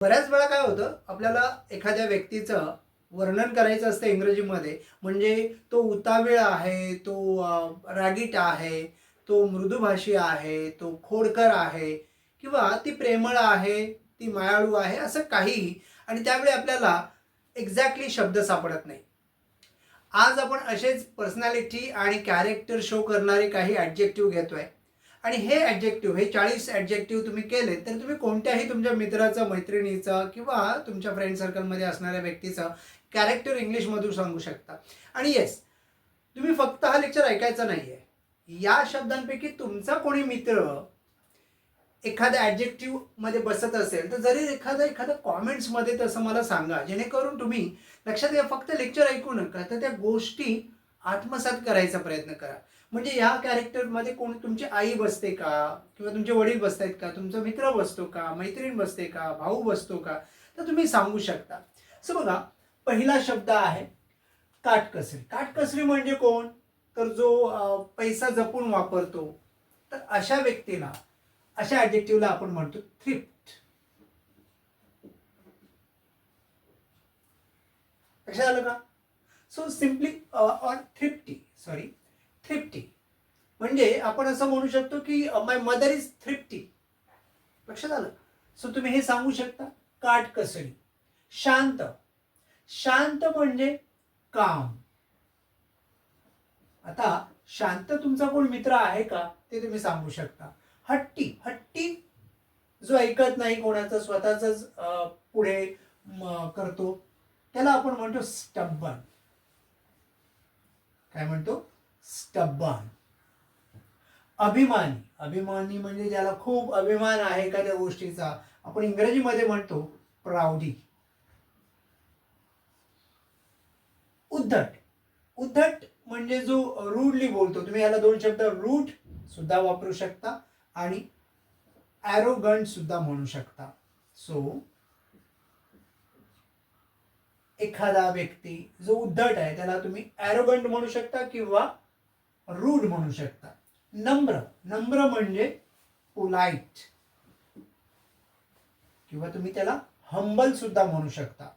बऱ्याच वेळा काय होतं आपल्याला एखाद्या व्यक्तीचं वर्णन करायचं असतं इंग्रजीमध्ये म्हणजे तो उतावीळ आहे तो रागीट आहे तो मृदुभाषी आहे तो खोडकर आहे किंवा ती प्रेमळ आहे ती मायाळू आहे असं काहीही आणि त्यावेळी आपल्याला एक्झॅक्टली शब्द सापडत नाही. आज आपण असेच पर्सनॅलिटी आणि कॅरेक्टर शो करणारे काही ॲडजेक्टिव्ह घेतोय. आणि हे ॲडजेक्टिव्ह हे चाळीस ॲडजेक्टिव्ह तुम्ही केले तर तुम्ही कोणत्याही तुमच्या मित्राचं मैत्रिणीचं किंवा तुमच्या फ्रेंड सर्कलमध्ये असणाऱ्या व्यक्तीचं कॅरेक्टर इंग्लिशमधून सांगू शकता. आणि येस तुम्ही फक्त हा लेक्चर ऐकायचा नाही आहे या शब्दांपैकी तुमचा कोणी मित्र एखाद्या ॲडजेक्टिव्हमध्ये बसत असेल तर जरी एखादा एखादा कॉमेंट्समध्ये तसं मला सांगा जेणेकरून तुम्ही लक्षात घ्या फक्त लेक्चर ऐकू नका तर त्या गोष्टी आत्मसात करायचा प्रयत्न करा. म्हणजे या कॅरेक्टरमध्ये कोण तुमची आई बसते का? किंवा तुमचे वडील बसतायत का? तुमचा मित्र बसतो का? मैत्रीण बसते का? भाऊ बसतो का? तर तुम्ही सांगू शकता. सो बघा पहिला शब्द आहे काटकसरी. काटकसरी म्हणजे कोण? तर जो पैसा जपून वापरतो तर अशा व्यक्तीला अशा ॲडजेक्टिव्हला आपण म्हणतो थ्रिफ्ट लक्षात आलं का? So simply or thrifty sorry thrifty म्हणजे आपण असं म्हणू शकतो की माय मदर इज थ्रिफ्टी लक्षात आलं? सो तुम्ही हे सांगू शकता? काटकसरी शांत. शांत म्हणजे काम. आता शांत तुमचा कोण मित्र आहे का ते तुम्ही सांगू शकता. हट्टी. हट्टी जो ऐकत नाही कोणाचं स्वतःच पुढे करतो त्याला आपण म्हणतो स्टब्बन काय म्हणतो? स्तब्बान अभिमानी. अभिमानी म्हणजे ज्याला खूप अभिमान आहे एखाद्या गोष्टीचा. आपण इंग्रजीमध्ये म्हणतो प्राऊडी. उद्धट. उद्धट म्हणजे जो रूडली बोलतो. तुम्ही याला दोन शब्द रूट सुद्धा वापरू शकता आणि ॲरोगंट सुद्धा म्हणू शकता. सो एखादा व्यक्ती जो उद्धट आहे त्याला तुम्ही ॲरोगंट म्हणू शकता किंवा रूड म्हणू शकता. नम्र नम्र म्हणजे पोलाईट किंवा तुम्ही त्याला हंबल सुद्धा म्हणू शकता.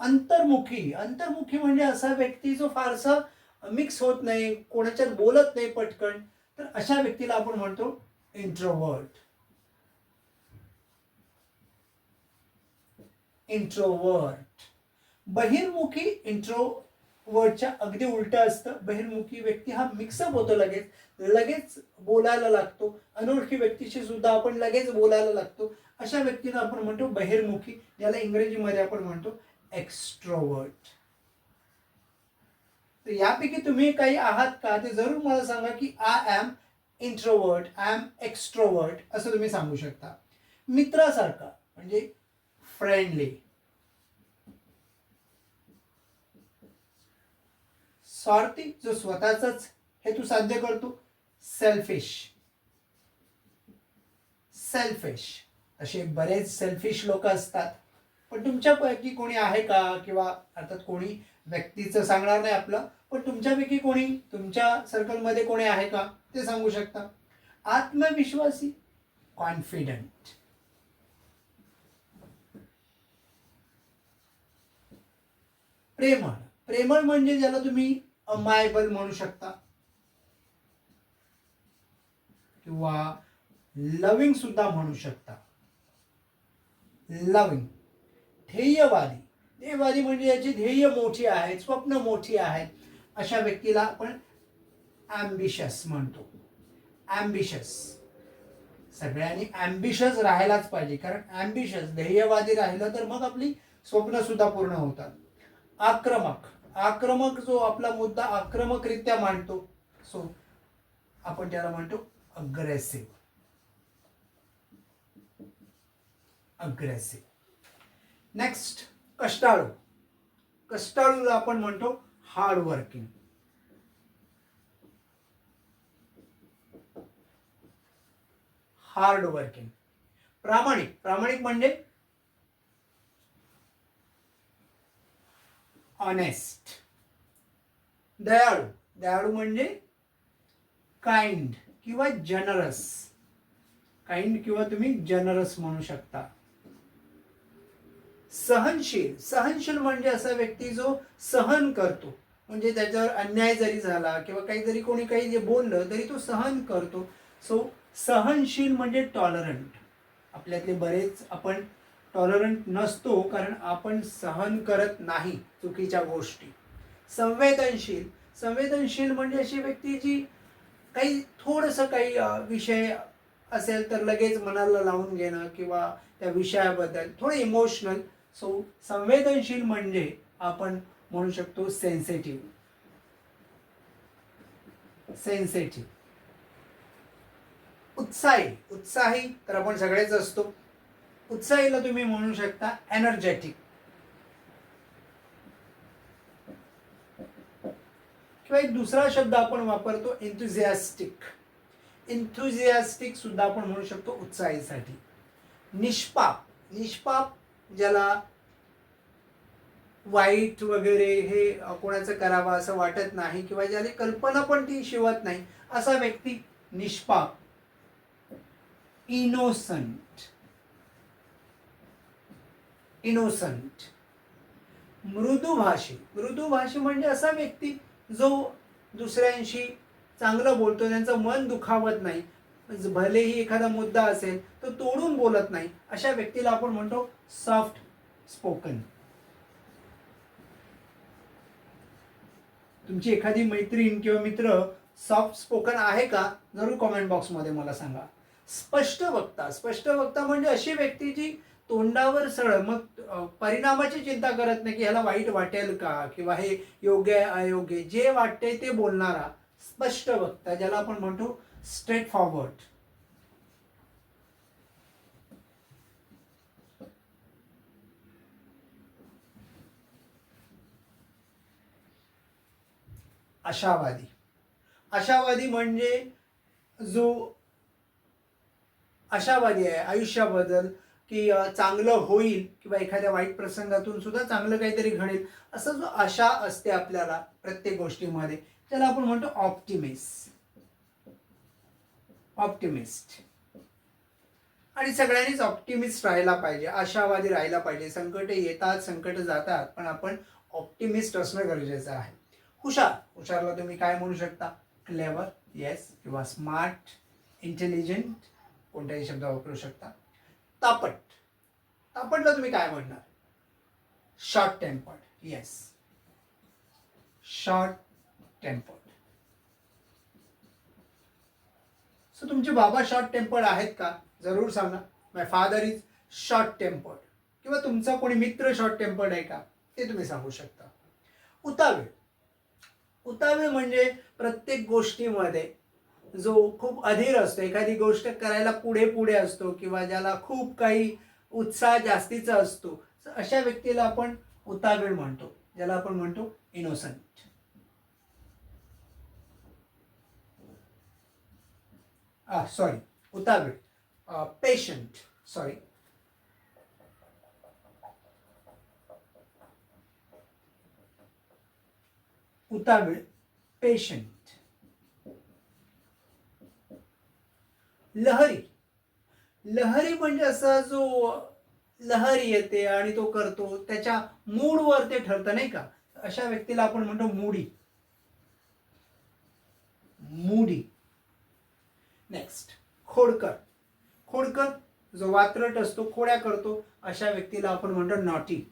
अंतर्मुखी अंतर्मुखी म्हणजे असा व्यक्ती जो फारसा मिक्स होत नाही कोणाच्यात बोलत नाही पटकन तर अशा व्यक्तीला आपण म्हणतो इंट्रोवर्ट इंट्रोवर्ट बहिर्मुखी इंट्रो वर्डच्या अगदी उलट असतं. बहिर्मुखी व्यक्ती हा मिक्सअप होतो लगेच. लगेच बोलायला लागतो. अनोळखी व्यक्तीशी सुद्धा आपण लगेच बोलायला लागतो. अशा व्यक्तीला आपण म्हणतो बहिर्मुखी. ज्याला इंग्रजीमध्ये आपण म्हणतो एक्स्ट्रोवर्ट तर यापैकी तुम्ही काही आहात का? ते जरूर मला सांगा की I am introvert I am extrovert असं तुम्ही सांगू शकता. मित्रासारखा म्हणजे फ्रेंडली स्वार्थी जो स्वतःचाच हेतू साध्य करतो. सेल्फिश सेल्फिश असे बरेच सेल्फिश लोक असतात. पण तुमच्यापैकी कोणी आहे का? किंवा अर्थात कोणी व्यक्तीचं सांगणार नाही आपलं पण तुमच्यापैकी कोणी तुमच्या सर्कलमध्ये कोणी आहे का? ते सांगू शकता. आत्मविश्वासी. कॉन्फिडंट प्रेमळ. प्रेमळ म्हणजे ज्याला तुम्ही अमायबल म्हणू शकता. किंवा लविंग सुद्धा म्हणू शकता. लविंग ध्येयवादी. ध्येयवादी म्हणजे याची ध्येय मोठी आहेत स्वप्न मोठी आहेत. अशा व्यक्तीला आपण ॲम्बिशस म्हणतो. ॲम्बिशस सगळ्यांनी ॲम्बिशस राहायलाच पाहिजे. कारण ॲम्बिशस ध्येयवादी राहिलं तर मग आपली स्वप्न सुद्धा पूर्ण होतात. आक्रमक. आक्रमक जो आपला मुद्दा आक्रमकरित्या मांडतो सो आपण त्याला म्हणतो अग्रेसिव्ह अग्रेसिव्ह नेक्स्ट कष्टाळू. कष्टाळूला आपण म्हणतो हार्ड वर्किंग हार्ड वर्किंग प्रामाणिक. प्रामाणिक म्हणजे ऑनेस्ट दयाळू. दयाळू म्हणजे काइंड किंवा जनरस काइंड किंवा तुम्ही जनरस म्हणू शकता. सहनशील. सहनशील म्हणजे असा व्यक्ती जो सहन करतो. म्हणजे त्याच्यावर अन्याय जरी झाला किंवा काही जरी कोणी काही जे बोललं तरी तो सहन करतो. सो सहनशील म्हणजे टॉलरंट आपल्यातले बरेच आपण टॉलरंट नसतो कारण आपण सहन करत नाही चुकीच्या गोष्टी. संवेदनशील. संवेदनशील म्हणजे अशी व्यक्ती जी काही थोडंसं काही विषय असेल तर लगेच मनाला लावून घेणं किंवा त्या विषयाबद्दल थोडं इमोशनल सो संवेदनशील म्हणजे आपण म्हणू शकतो सेन्सिटिव्ह सेन्सिटिव्ह उत्साही. उत्साही तर आपण सगळेच असतो. उत्साहीला तुम्ही म्हणू शकता एनर्जेटिक किंवा एक दुसरा शब्द आपण वापरतो एन्थुझियास्टिक एन्थुझियास्टिक सुद्धा आपण म्हणू शकतो उत्साहीसाठी. निष्पाप. निष्पाप ज्याला वाईट वगैरे हे कोणाचं करावं असं वाटत नाही किंवा ज्याला कल्पना पण ती शिवत नाही असा व्यक्ती निष्पाप. इनोसंट इनोसंट मृदुभाषी मृदुभाषी म्हणजे असा व्यक्ती जो दुसऱ्यांशी चांगलं बोलतो त्यांचं मन दुखावत नाही. भलेही एखादा मुद्दा असेल तो तोडून बोलत नाही. अशा व्यक्तीला आपण म्हणतो सॉफ्ट स्पोकन तुमची एखादी मैत्रीण किंवा मित्र सॉफ्ट स्पोकन आहे का? जरूर कॉमेंट बॉक्समध्ये मला सांगा. स्पष्ट वक्ता. स्पष्ट वक्ता म्हणजे अशी व्यक्ती जी तोंडावर सरळ मग परिणामाची चिंता करत नाही की ह्याला वाईट वाटेल का किंवा हे योग्य अयोग्य जे वाटते ते बोलणारा स्पष्ट वक्ता ज्याला आपण म्हणतो स्ट्रेट फॉरवर्ड आशावादी. आशावादी म्हणजे जो आशावादी आहे आयुष्याबद्दल की चांगलं होईल किंवा एखाद्या वाईट प्रसंगातून सुद्धा चांगलं काहीतरी घडेल असं जो आशा असते आपल्याला प्रत्येक गोष्टीमध्ये त्याला आपण म्हणतो ऑप्टिमिस्ट. ऑप्टिमिस्ट. आणि सगळ्यांनीच ऑप्टिमिस्ट राहायला पाहिजे आशावादी राहायला पाहिजे. संकट येतात संकट जातात पण आपण ऑप्टिमिस्ट असणं गरजेचं आहे. हुशार. हुशारला तुम्ही काय म्हणू शकता? क्लेवर येस किंवा स्मार्ट इंटेलिजंट कोणत्याही शब्द वापरू शकता. तापट. तापटला तुम्ही काय म्हणणार? Short tempered yes short tempered so तुमचे बाबा शॉर्ट टेम्पर्ड आहेत का? जरूर सांगा. My father is short tempered किंवा तुमचा कोणी मित्र शॉर्ट टेम्पर्ड आहे का? ते तुम्ही सांगू शकता. उतावीळ. उतावीळ म्हणजे प्रत्येक गोष्टीमध्ये जो खूप अधीर असतो एखादी गोष्ट करायला पुढे पुढे असतो किंवा ज्याला खूप काही उत्साह जास्तीचा असतो अशा व्यक्तीला आपण उतावीळ म्हणतो ज्याला आपण म्हणतो इनोसंट सॉरी उतावीळ पेशंट सॉरी उतावीळ पेशंट लहरी. लहरी म्हणजे असा जो लहरी येते आणि तो करतो त्याच्या मूडवर ते ठरतं नाही का? अशा व्यक्तीला आपण म्हणतो मूडी. मूडी. नेक्स्ट खोडकर. खोडकर जो वात्रट असतो खोड्या करतो अशा व्यक्तीला आपण म्हणतो नॉटी.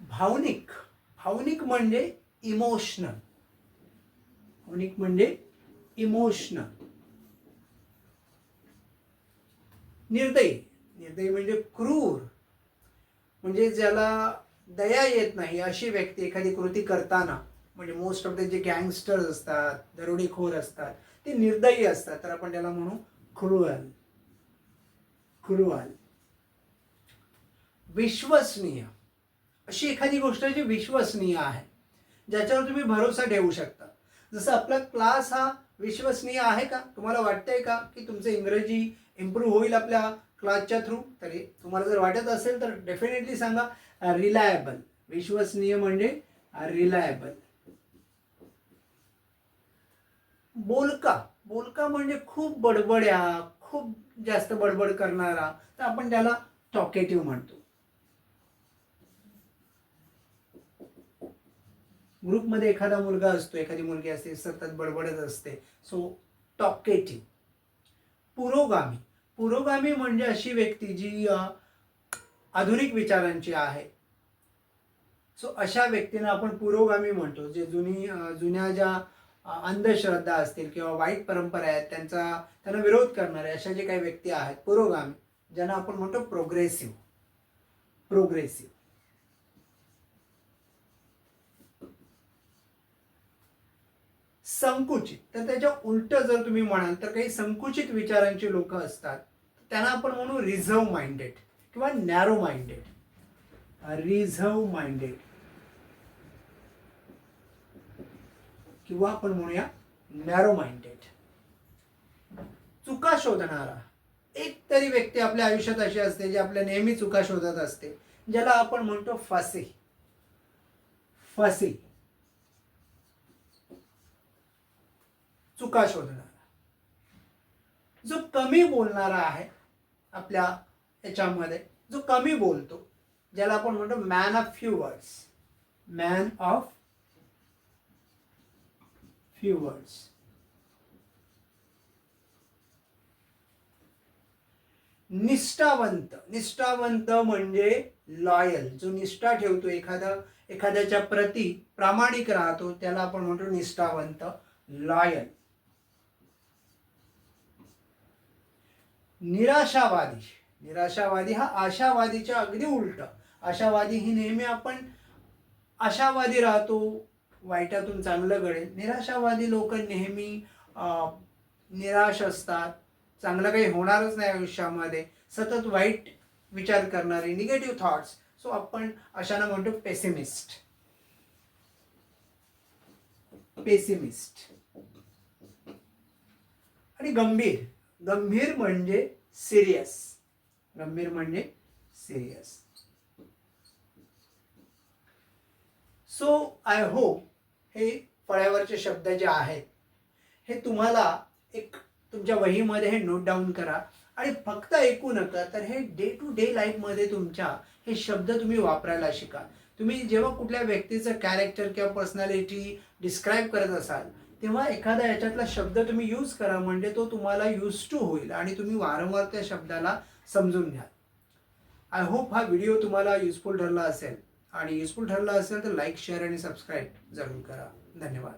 भावनिक. भावनिक म्हणजे इमोशनल. भावनिक म्हणजे इमोशनल. निर्दयी. निर्दयी म्हणजे क्रूर. म्हणजे ज्याला दया येत नाही अशी व्यक्ती एखादी कृती करताना म्हणजे मोस्ट ऑफ द जे गँगस्टर्स असतात दरोडेखोर असतात ते निर्दयी असतात. तर आपण त्याला म्हणू क्रुअल क्रुअल विश्वसनीय. अशी एखादी गोष्ट जी विश्वसनीय आहे ज्याच्यावर तुम्ही भरोसा ठेवू शकता. जसं आपला क्लास हा विश्वसनीय आहे का? तुम्हाला वाटतंय का की तुमचं इंग्रजी इम्प्रूव्ह होईल आपल्या क्लासच्या थ्रू तरी तुम्हाला जर वाटत असेल तर डेफिनेटली सांगा रिलायबल विश्वसनीय म्हणजे रिलायबल बोलका. बोलका म्हणजे खूप बडबड्या खूप जास्त बडबड करणारा तर आपण त्याला टॉकेटिव्ह म्हणतो. ग्रुपमध्ये एखादा मुलगा असतो एखादी मुलगी असते सतत बडबडत असते. सो टॉकेटिव्ह पुरोगामी. पुरोगामी म्हणजे अशी व्यक्ती जी आधुनिक विचारांची आहे. सो अशा व्यक्तींना आपण पुरोगामी म्हणतो जे जुनी जुन्या ज्या अंधश्रद्धा असतील किंवा वाईट परंपरा आहेत त्यांचा त्यांना विरोध करणारे अशा जे काही व्यक्ती आहेत पुरोगामी ज्यांना आपण म्हणतो प्रोग्रेसिव्ह प्रोग्रेसिव्ह संकुचित. तर त्याच्या उलट जर तुम्ही म्हणाल तर काही संकुचित विचारांची लोक असतात. त्यांना आपण म्हणू रिझर्व माइंडेड किंवा नॅरो माइंडेड. Reserve minded. किंवा आपण म्हणूया नॅरो माइंडेड. चुका शोधणारा. एक तरी व्यक्ती आपल्या आयुष्यात अशी असते जी आपल्या नेहमी चुका शोधत असते ज्याला आपण म्हणतो फासी. फासी. चुका शोधणारा. जो कमी बोलणारा आहे आपल्या याच्यामध्ये जो कमी बोलतो ज्याला आपण म्हणतो man of few words man of few words निष्ठावंत. निष्ठावंत म्हणजे लॉयल जो निष्ठा ठेवतो एखादा एखाद्याच्या प्रती प्रामाणिक राहतो त्याला आपण म्हणतो निष्ठावंत लॉयल निराशावादी. निराशावादी हा आशावादीच्या अगदी उलट. आशावादी ही नेहमी आपण आशावादी राहतो वाईटातून चांगलं घडेल. निराशावादी लोक नेहमी निराश असतात. चांगलं काही होणारच नाही आयुष्यामध्ये. सतत वाईट विचार करणारे निगेटिव्ह थॉट्स सो आपण अशानं म्हणतो पेसिमिस्ट पेसिमिस्ट आणि गंभीर. गंभीर म्हणजे सिरियस गंभीर म्हणजे सिरियस सो आय होप हे फळ्यावरचे शब्द जे आहेत हे तुम्हाला एक तुमच्या वहीमध्ये हे नोट डाऊन करा आणि फक्त ऐकू नका तर हे डे टू डे लाईफमध्ये तुमच्या हे शब्द तुम्ही वापरायला शिका. तुम्ही जेव्हा कुठल्या व्यक्तीचं कॅरेक्टर किंवा पर्सनॅलिटी डिस्क्राईब करत असाल तेव्हा एखादा याच्यातला शब्द तुम्ही यूज करा म्हणजे तो तुम्हाला यूज टू होईल आणि तुम्ही वारंवार त्या शब्दाला समजून घ्या आय होप हा व्हिडिओ तुम्हाला युजफुल ठरला असेल. आणि युजफुल ठरला असेल तर लाईक शेअर आणि सबस्क्राईब जरूर करा. धन्यवाद.